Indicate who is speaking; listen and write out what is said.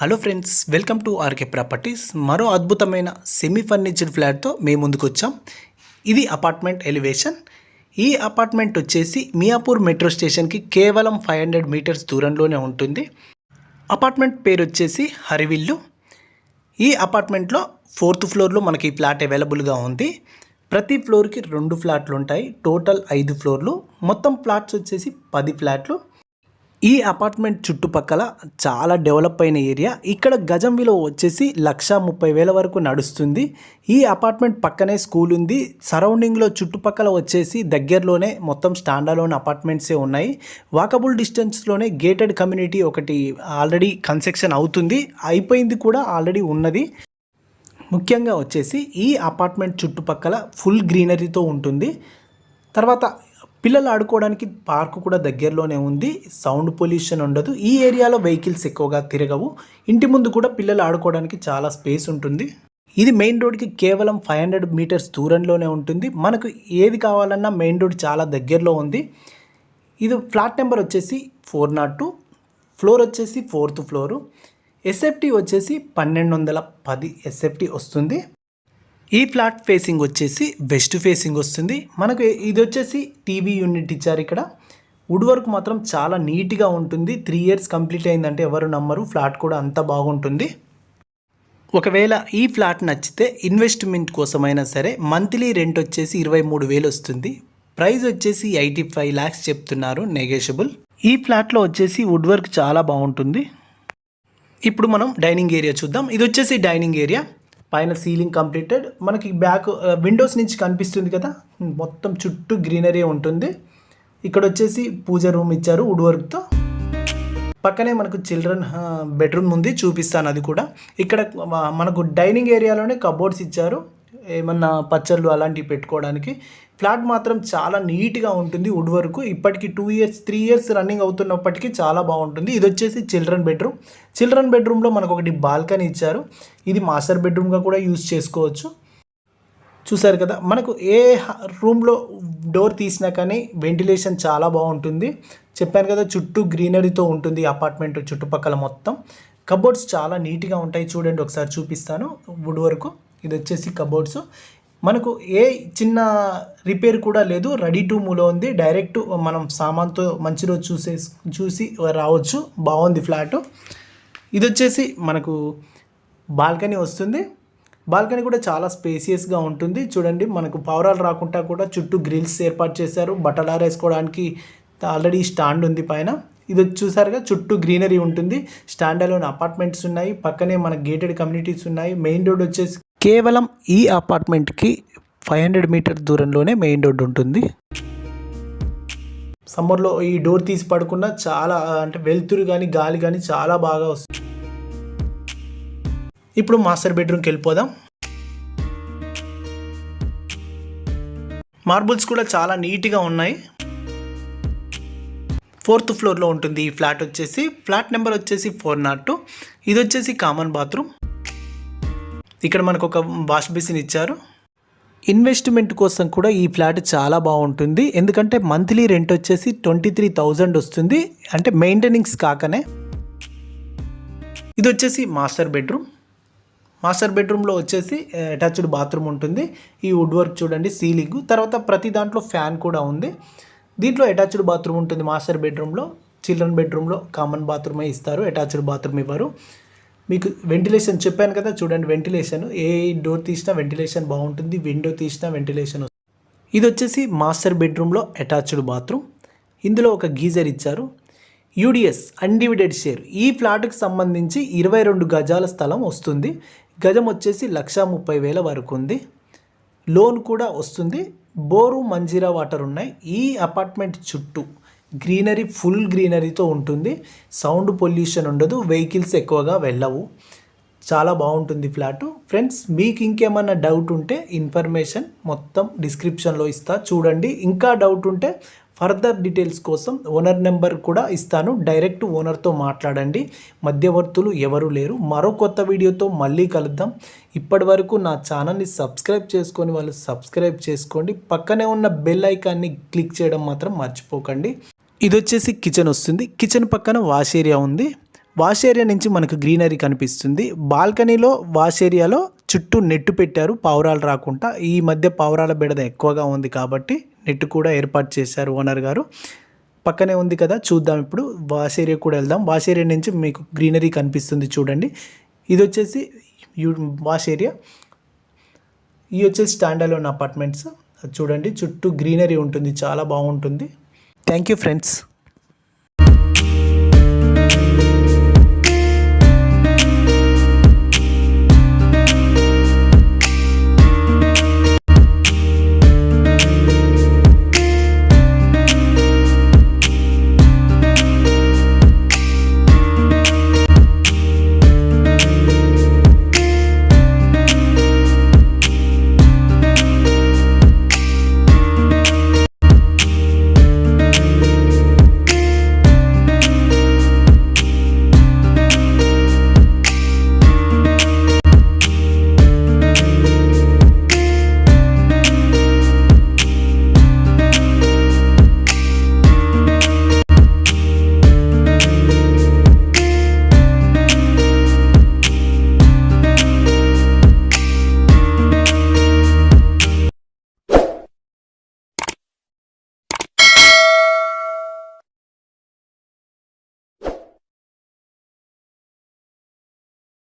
Speaker 1: Hello friends welcome to RK properties మరో అద్భుతమైన semi ఫర్నిచర్డ్ ఫ్లాట్తో మేము ముందుకు వచ్చాం. ఇది అపార్ట్మెంట్ ఎలివేషన్ ఈ అపార్ట్మెంట్ వచ్చేసి మియాపూర్ మెట్రో స్టేషన్కి కేవలం ఫైవ్ హండ్రెడ్ మీటర్స్ దూరంలోనే ఉంటుంది. అపార్ట్మెంట్ పేరు వచ్చేసి హరివిల్లు. ఈ అపార్ట్మెంట్లో ఫోర్త్ ఫ్లోర్లో మనకి ఫ్లాట్ అవైలబుల్గా ఉంది. ప్రతి ఫ్లోర్కి రెండు ఫ్లాట్లు ఉంటాయి టోటల్ ఐదు ఫ్లోర్లు మొత్తం ఫ్లాట్స్ వచ్చేసి పది ఫ్లాట్లు ఈ అపార్ట్మెంట్ చుట్టుపక్కల చాలా డెవలప్ అయిన ఏరియా. ఇక్కడ గజం విలువ వచ్చేసి లక్ష ముప్పై వేల వరకు నడుస్తుంది. ఈ అపార్ట్మెంట్ పక్కనే స్కూల్ ఉంది. సరౌండింగ్లో చుట్టుపక్కల వచ్చేసి దగ్గరలోనే మొత్తం స్టాండర్లోని అపార్ట్మెంట్సే ఉన్నాయి. వాకబుల్ డిస్టెన్స్లోనే గేటెడ్ కమ్యూనిటీ ఒకటి ఆల్రెడీ కన్స్ట్రక్షన్ అవుతుంది. అయిపోయింది కూడా ఆల్రెడీ ఉన్నది. ముఖ్యంగా వచ్చేసి ఈ అపార్ట్మెంట్ చుట్టుపక్కల ఫుల్ గ్రీనరీతో ఉంటుంది. తర్వాత పిల్లలు ఆడుకోవడానికి పార్క్ కూడా దగ్గరలోనే ఉంది. సౌండ్ పొల్యూషన్ ఉండదు. ఈ ఏరియాలో వెహికల్స్ ఎక్కువగా తిరగవు. ఇంటి ముందు కూడా పిల్లలు ఆడుకోవడానికి చాలా స్పేస్ ఉంటుంది. ఇది మెయిన్ రోడ్కి కేవలం ఫైవ్ హండ్రెడ్ మీటర్స్ దూరంలోనే ఉంటుంది. మనకు ఏది కావాలన్నా మెయిన్ రోడ్ చాలా దగ్గరలో ఉంది. ఇది ఫ్లాట్ నెంబర్ వచ్చేసి ఫోర్ నాట్ టూ. ఫ్లోర్ వచ్చేసి ఫోర్త్ ఫ్లోరు. ఎస్ఎఫ్టీ వచ్చేసి పన్నెండు వందల పది ఎస్ఎఫ్టీ వస్తుంది. ఈ ఫ్లాట్ ఫేసింగ్ వచ్చేసి వెస్ట్ ఫేసింగ్ వస్తుంది. మనకు ఇది వచ్చేసి టీవీ యూనిట్ ఇచ్చారు ఇక్కడ. వుడ్ వర్క్ మాత్రం చాలా నీట్గా ఉంటుంది. త్రీ ఇయర్స్ కంప్లీట్ అయిందంటే ఎవరు నమ్మరు. ఫ్లాట్ కూడా అంత బాగుంటుంది. ఒకవేళ ఈ ఫ్లాట్ నచ్చితే ఇన్వెస్ట్మెంట్ కోసమైనా సరే మంత్లీ రెంట్ వచ్చేసి ఇరవై మూడు వేలు వస్తుంది. ప్రైస్ వచ్చేసి ఎయిటీ ఫైవ్ ల్యాక్స్ చెప్తున్నారు నెగోషియబుల్ ఈ ఫ్లాట్లో వచ్చేసి వుడ్ వర్క్ చాలా బాగుంటుంది. ఇప్పుడు మనం డైనింగ్ ఏరియా చూద్దాం. ఇది వచ్చేసి డైనింగ్ ఏరియా పైన సీలింగ్ కంప్లీటెడ్. మనకి బ్యాక్ విండోస్ నుంచి కనిపిస్తుంది కదా? మొత్తం చుట్టూ గ్రీనరీ ఉంటుంది. ఇక్కడ వచ్చేసి పూజ రూమ్ ఇచ్చారు వుడ్ వర్క్తో పక్కనే మనకు చిల్డ్రన్ బెడ్రూమ్ ఉంది చూపిస్తాను అది కూడా. ఇక్కడ మనకు డైనింగ్ ఏరియాలోనే కబోర్డ్స్ ఇచ్చారు. ఏమన్నా పచ్చళ్ళు అలాంటివి పెట్టుకోవడానికి ఫ్లాట్ మాత్రం చాలా నీట్గా ఉంటుంది వుడ్ వరకు. ఇప్పటికి two years three years running అవుతున్నప్పటికీ చాలా బాగుంటుంది. ఇది వచ్చేసి చిల్డ్రన్ బెడ్రూమ్. చిల్డ్రన్ బెడ్రూమ్లో మనకు ఒకటి బాల్కనీ ఇచ్చారు. ఇది మాస్టర్ బెడ్రూమ్గా కూడా యూస్ చేసుకోవచ్చు. చూసారు కదా మనకు ఏ రూమ్లో డోర్ తీసినా కానీ వెంటిలేషన్ చాలా బాగుంటుంది. చెప్పాను కదా చుట్టూ గ్రీనరీతో ఉంటుంది అపార్ట్మెంట్ చుట్టుపక్కల మొత్తం. కబోర్డ్స్ చాలా నీట్గా ఉంటాయి చూడండి ఒకసారి చూపిస్తాను వుడ్ వరకు. ఇది వచ్చేసి కబోర్డ్స్ మనకు ఏ చిన్న రిపేర్ కూడా లేదు. రెడీ టు మూలో ఉంది. డైరెక్ట్ మనం సామాన్తో మంచి రోజు చూసే చూసి రావచ్చు. బాగుంది ఫ్లాట్ ఇది వచ్చేసి మనకు బాల్కనీ వస్తుంది. బాల్కనీ కూడా చాలా స్పేసియస్గా ఉంటుంది. చూడండి మనకు పవరాలు రాకుండా కూడా చుట్టూ గ్రిల్స్ ఏర్పాటు చేశారు. బట్టలు ఆరేసుకోవడానికి ఆల్రెడీ స్టాండ్ ఉంది పైన. ఇది వచ్చి చూసారుగా చుట్టూ గ్రీనరీ ఉంటుంది. స్టాండ్ అలోన్ అపార్ట్మెంట్స్ ఉన్నాయి. పక్కనే మన గేటెడ్ కమ్యూనిటీస్ ఉన్నాయి. మెయిన్ రోడ్ వచ్చేసి కేవలం ఈ అపార్ట్మెంట్కి ఫైవ్ హండ్రెడ్ మీటర్ దూరంలోనే మెయిన్ రోడ్ ఉంటుంది. సమ్మర్లో ఈ డోర్ తీసి పడుకున్నా చాలా అంటే వెలుతురు కానీ గాలి కానీ చాలా బాగా వస్తుంది ఇప్పుడు మాస్టర్ బెడ్రూమ్కి వెళ్ళిపోదాం. మార్బుల్స్ కూడా చాలా నీట్గా ఉన్నాయి. ఫోర్త్ ఫ్లోర్లో ఉంటుంది ఈ ఫ్లాట్ వచ్చేసి. ఫ్లాట్ నెంబర్ వచ్చేసి ఫోర్ నాట్ టూ. ఇది వచ్చేసి కామన్ బాత్రూమ్. ఇక్కడ మనకు ఒక వాష్ బేసిన్ ఇచ్చారు. ఇన్వెస్ట్మెంట్ కోసం కూడా ఈ ఫ్లాట్ చాలా బాగుంటుంది. ఎందుకంటే మంత్లీ రెంట్ వచ్చేసి ట్వంటీ త్రీ థౌజండ్ వస్తుంది. అంటే మెయింటెనింగ్స్ కాకనే. ఇది వచ్చేసి మాస్టర్ బెడ్రూమ్. మాస్టర్ బెడ్రూమ్లో వచ్చేసి అటాచ్డ్ బాత్రూమ్ ఉంటుంది. ఈ వుడ్ వర్క్ చూడండి సీలింగ్. తర్వాత ప్రతి దాంట్లో ఫ్యాన్ కూడా ఉంది. దీంట్లో అటాచ్డ్ బాత్రూమ్ ఉంటుంది మాస్టర్ బెడ్రూమ్లో. చిల్డ్రన్ బెడ్రూమ్లో కామన్ బాత్రూమే ఇస్తారు. అటాచ్డ్ బాత్రూమ్ ఇవ్వరు. మీకు వెంటిలేషన్ చెప్పాను కదా చూడండి వెంటిలేషన్ ఏ డోర్ తీసినా వెంటిలేషన్ బాగుంటుంది విండో తీసినా వెంటిలేషన్ వస్తుంది. ఇది వచ్చేసి మాస్టర్ బెడ్రూమ్లో అటాచ్డ్ బాత్రూమ్ ఇందులో ఒక గీజర్ ఇచ్చారు. యూడిఎస్ అన్డివిడెడ్ షేర్ ఈ ఫ్లాట్కి సంబంధించి ఇరవై రెండు గజాల స్థలం వస్తుంది. గజం వచ్చేసి లక్షా ముప్పై వేల వరకు ఉంది. లోన్ కూడా వస్తుంది. బోరు మంజీరా వాటర్ ఉన్నాయి. ఈ అపార్ట్మెంట్ చుట్టూ గ్రీనరీ ఫుల్ గ్రీనరీతో ఉంటుంది. సౌండ్ పొల్యూషన్ ఉండదు వెహికల్స్ ఎక్కువగా వెళ్ళవు. చాలా బాగుంటుంది ఫ్లాట్. ఫ్రెండ్స్ మీకు ఇంకేమన్నా డౌట్ ఉంటే ఇన్ఫర్మేషన్ మొత్తం డిస్క్రిప్షన్లో ఇస్తా. చూడండి. ఇంకా డౌట్ ఉంటే ఫర్దర్ డీటెయిల్స్ కోసం ఓనర్ నెంబర్ కూడా ఇస్తాను. డైరెక్ట్ ఓనర్తో మాట్లాడండి. మధ్యవర్తులు ఎవరు లేరు. మరో కొత్త వీడియోతో మళ్ళీ కలుద్దాం. ఇప్పటి వరకు నా ఛానల్ని సబ్స్క్రైబ్ చేసుకొని వాళ్ళు సబ్స్క్రైబ్ చేసుకోండి. పక్కనే ఉన్న బెల్ ఐకాన్ని క్లిక్ చేయడం మాత్రం మర్చిపోకండి. ఇది వచ్చేసి కిచెన్ వస్తుంది. కిచెన్ పక్కన వాష్ ఏరియా ఉంది. వాష్ ఏరియా నుంచి మనకు గ్రీనరీ కనిపిస్తుంది. బాల్కనీలో వాష్ ఏరియాలో చుట్టూ నెట్టు పెట్టారు పావురాలు రాకుండా. ఈ మధ్య పావురాల బెడద ఎక్కువగా ఉంది కాబట్టి నెట్టు కూడా ఏర్పాటు చేశారు ఓనర్ గారు. పక్కనే ఉంది కదా చూద్దాం ఇప్పుడు. వాష్ ఏరియా కూడా వెళ్దాం. వాష్ ఏరియా నుంచి మీకు గ్రీనరీ కనిపిస్తుంది చూడండి. ఇది వచ్చేసి యూ వాష్ ఏరియా ఇవి వచ్చేసి స్టాండ్ అలోన్ అపార్ట్మెంట్స్ చూడండి చుట్టూ గ్రీనరీ ఉంటుంది. చాలా బాగుంటుంది. Thank you friends